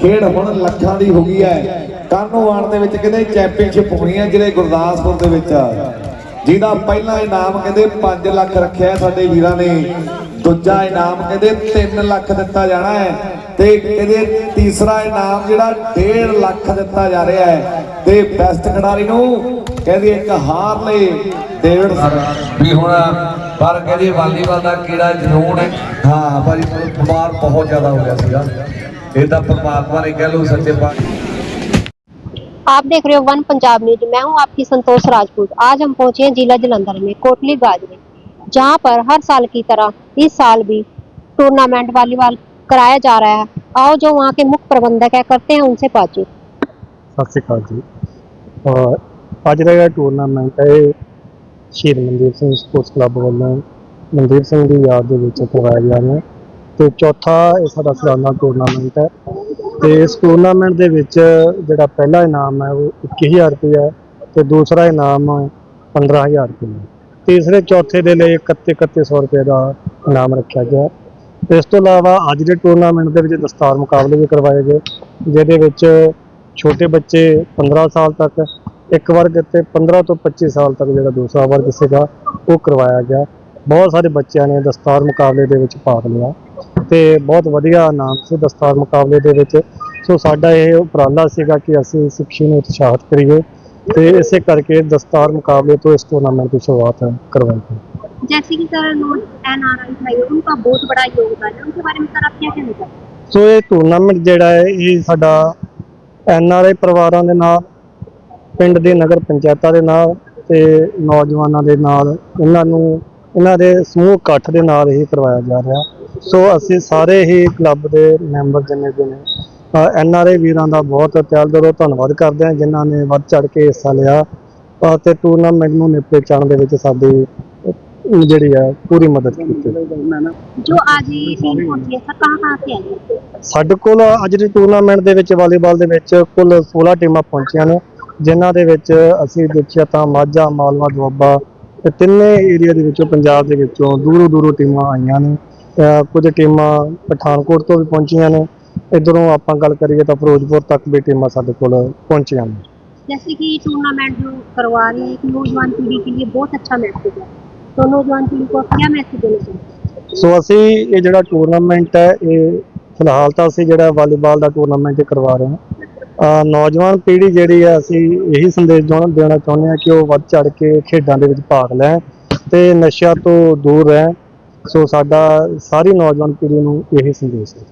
ਖੇਡ ਹੁਣ ਲੱਖਾਂ ਦੀ ਹੋ ਗਈ ਹੈ। ਕਾਨੋਵਾਨ ਦੇ ਵਿੱਚ ਕਹਿੰਦੇ ਚੈਂਪੀਅਨਸ਼ਿਪ ਹੋਣੀ ਹੈ ਜਿਹੜੇ ਗੁਰਦਾਸਪੁਰ ਦੇ ਵਿੱਚ। ਜਿਹਦਾ ਪਹਿਲਾ ਇਨਾਮ ਕਹਿੰਦੇ 5 ਲੱਖ ਰੱਖਿਆ ਸਾਡੇ ਵੀਰਾਂ ਨੇ। ਦੂਜਾ ਇਨਾਮ ਕਹਿੰਦੇ 3 ਲੱਖ ਦਿੱਤਾ ਜਾਣਾ ਹੈ। ਤੇ ਕਹਿੰਦੇ ਤੀਸਰਾ ਇਨਾਮ ਜਿਹੜਾ 1.5 ਲੱਖ ਦਿੱਤਾ ਜਾ ਰਿਹਾ ਹੈ। ਤੇ ਬੈਸਟ ਖਿਡਾਰੀ ਨੂੰ ਕਹਿੰਦੇ ਇੱਕ ਹਾਰਲੇ ਡੇਵਿਡ ਵੀ ਹੁਣ ਪਰ ਕਹਿੰਦੇ ਵਾਲੀਬਾਲ ਦਾ ਕਿਹੜਾ ਜਨੂਨ ਹੈ। ਹਾਂ ਭਾਜੀ ਬਿਮਾਰ ਬਹੁਤ ਜ਼ਿਆਦਾ ਹੋ ਗਿਆ ਸੀਗਾ। ਇਹ ਤਾਂ ਪਰਮਾਤਮਾ ਨੇ ਕਹਿ ਲਓ ਸੱਚੇ ਪਾਤਸ਼ਾਹ आप देख रहे हो वन पंजाब न्यूज मैं हूं आपकी संतोष राजपूत आज हम पहुंचे हैं जिला जलंधर में कोटली गाज में जहां पर हर साल की तरह इस साल भी टूर्नामेंट वॉलीबॉल कराया जा रहा है आओ जो वहां के मुख्य प्रबंधक है करते हैं उनसे बातचीत ਸਤਿ ਸ਼੍ਰੀ ਅਕਾਲ ਜੀ ਔਰ ਅੱਜ ਦਾ ਜਿਹੜਾ ਟੂਰਨਾਮੈਂਟ ਹੈ ਇਹ ਸ਼ਹੀਦ ਮਨਦੀਪ ਸਿੰਘ ਸਪੋਰਟਸ ਕਲੱਬ ਵੱਲੋਂ ਮਨਦੀਪ ਸਿੰਘ ਦੀ ਯਾਦ ਦੇ ਵਿੱਚ ਕਰਵਾਇਆ ਗਿਆ ਹੈ ਤੇ ਚੌਥਾ ਇਹ ਸਾਡਾ ਸਾਲਾਨਾ ਟੂਰਨਾਮੈਂਟ ਹੈ। ਤੇ ਇਸ ਟੂਰਨਾਮੈਂਟ ਦੇ ਵਿੱਚ ਜਿਹੜਾ ਪਹਿਲਾ ਇਨਾਮ ਹੈ ਉਹ 21000 ਰੁਪਏ ਹੈ ਤੇ ਦੂਸਰਾ ਇਨਾਮ 15000 ਰੁਪਏ ਹੈ। ਤੀਸਰੇ ਚੌਥੇ ਦੇ ਲਈ 31 3100 ਰੁਪਏ ਦਾ ਇਨਾਮ ਰੱਖਿਆ ਗਿਆ ਇਸ ਤੋਂ ਇਲਾਵਾ ਅੱਜ ਦੇ ਟੂਰਨਾਮੈਂਟ ਦੇ ਵਿੱਚ ਦਸਤਾਰ ਮੁਕਾਬਲੇ ਵੀ ਕਰਵਾਏ ਗਏ, ਜਿਹਦੇ ਵਿੱਚ ਛੋਟੇ ਬੱਚੇ 15 ਸਾਲ ਤੱਕ, ਇੱਕ ਵਰਗ ਤੇ 15 ਤੋਂ 25 ਸਾਲ ਤੱਕ ਜਿਹੜਾ ਦੂਸਰਾ ਵਰਗ ਸੀਗਾ, ਉਹ ਕਰਵਾਇਆ ਗਿਆ। ਬਹੁਤ ਸਾਰੇ ਬੱਚਿਆਂ ਨੇ ਦਸਤਾਰ ਮੁਕਾਬਲੇ ਦੇ ਵਿੱਚ ਭਾਗ ਲਿਆ। ਤੇ ਬਹੁਤ ਵਧੀਆ ਨਾਮ ਸੀ ਦਸਤਾਰ ਮੁਕਾਬਲੇ ਦੇ ਵਿੱਚ ਸੋ ਸਾਡਾ ਇਹ ਉਪਰਾਲਾ ਸੀਗਾ ਕਿ ਅਸੀਂ ਸਿੱਖੀ ਨੂੰ ਉਤਸ਼ਾਹਿਤ ਕਰੀਏ ਤੇ ਇਸੇ ਕਰਕੇ ਦਸਤਾਰ ਮੁਕਾਬਲੇ ਤੋਂ ਇਸ ਟੂਰਨਾਮੈਂਟ ਦੀ ਸ਼ੁਰੂਆਤ ਕਰਵਾਈ ਗਈ जैसे कि सर एन आर आई भाई उनका बहुत बड़ा योगदान है उनके बारे में सर आप क्या कहना चाहते हैं ਸੋ ਇਹ ਟੂਰਨਾਮੈਂਟ ਜਿਹੜਾ ਹੈ ਇਹ ਸਾਡਾ ਐਨ ਆਰ ਆਈ ਪਰਿਵਾਰਾਂ ਦੇ ਨਾਲ ਪਿੰਡ ਦੇ ਨਗਰ ਪੰਚਾਇਤਾਂ ਦੇ ਨਾਲ ਤੇ ਨੌਜਵਾਨਾਂ ਦੇ ਨਾਲ ਇਹਨਾਂ ਨੂੰ ਇਹਨਾਂ ਦੇ ਸਮੂਹ ਇਕੱਠ ਦੇ ਨਾਲ ਹੀ ਕਰਵਾਇਆ ਜਾ ਰਿਹਾ ਸੋ ਅਸੀਂ ਸਾਰੇ ਹੀ ਕਲੱਬ ਦੇ ਮੈਂਬਰ ਜਿੰਨੇ ਵੀ ਨੇ ਐਨ ਆਰ ਏ ਵੀਰਾਂ ਦਾ ਬਹੁਤ ਤਹਿ ਦਿਲੋਂ ਧੰਨਵਾਦ ਕਰਦੇ ਹਾਂ ਜਿਨ੍ਹਾਂ ਨੇ ਵੱਧ ਚੜ ਕੇ ਹਿੱਸਾ ਲਿਆ। ਅਤੇ ਟੂਰਨਾਮੈਂਟ ਨੂੰ ਨਿਪਟੇ ਚਾਣ ਦੇ ਵਿੱਚ ਸਾਡੀ ਜਿਹੜੀ ਆ ਪੂਰੀ ਮਦਦ ਕੀਤੀ। ਜੋ ਅੱਜ ਟੀਮ ਪਹੁੰਚੀ ਹੈ ਕਹਾਂ ਕਹਾਂ ਤੇ ਆਈ ਸਾਡੇ ਕੋਲ ਅੱਜ ਦੇ ਟੂਰਨਾਮੈਂਟ ਦੇ ਵਿੱਚ ਵਾਲੀਬਾਲ ਦੇ ਵਿੱਚ ਕੁੱਲ 16 ਟੀਮਾਂ ਪਹੁੰਚੀਆਂ ਨੇ ਜਿਨ੍ਹਾਂ ਦੇ ਵਿੱਚ ਅਸੀਂ ਦੇਖਿਆ ਤਾਂ ਮਾਝਾ ਮਾਲਵਾ ਦੁਆਬਾ ਤੇ ਤਿੰਨੇ ਏਰੀਆ ਦੇ ਵਿੱਚੋਂ ਪੰਜਾਬ ਦੇ ਵਿੱਚੋਂ ਦੂਰੋਂ ਦੂਰੋਂ ਟੀਮਾਂ ਆਈਆਂ ਨੇ। ਕੁਝ ਟੀਮਾਂ ਪਠਾਨਕੋਟ ਤੋਂ ਵੀ ਪਹੁੰਚੀਆਂ ਨੇ ਇਧਰੋਂ ਆਪਾਂ ਗੱਲ ਕਰੀਏ ਤਾਂ ਫਿਰੋਜ਼ਪੁਰ ਤੱਕ ਵੀ ਟੀਮਾਂ ਸਾਡੇ ਕੋਲ ਪਹੁੰਚੀਆਂ ਨੇ जैसे कि टूर्नामेंट जो करवा रहे हैं एक नौजवान पीढ़ी के लिए बहुत अच्छा मैसेज है तो नौजवान पीढ़ी को आप क्या मैसेज देना चाहते हैं ਸੋ ਅਸੀਂ ਇਹ ਜਿਹੜਾ ਟੂਰਨਾਮੈਂਟ ਹੈ ਇਹ ਫਿਲਹਾਲ ਤਾਂ ਅਸੀਂ ਜਿਹੜਾ ਵਾਲੀਬਾਲ ਦਾ ਟੂਰਨਾਮੈਂਟ ਹੀ ਕਰਵਾ ਰਹੇ ਹਾਂ ਅਹ ਨੌਜਵਾਨ ਪੀੜ੍ਹੀ ਜਿਹੜੀ ਹੈ ਅਸੀਂ ਇਹੀ ਸੰਦੇਸ਼ ਦੇਣਾ ਦੇਣਾ ਚਾਹੁੰਦੇ ਹਾਂ ਕਿ ਉਹ ਵੱਧ ਚੜ ਕੇ ਖੇਡਾਂ ਦੇ ਵਿੱਚ ਭਾਗ ਲੈਣ ਤੇ ਨਸ਼ਿਆਂ ਤੋਂ ਦੂਰ ਰਹਿਣ ਸੋ ਸਾਡਾ ਸਾਰੀ ਨੌਜਵਾਨ ਪੀੜ੍ਹੀ ਨੂੰ ਇਹ ਸੰਦੇਸ਼ ਹੈ।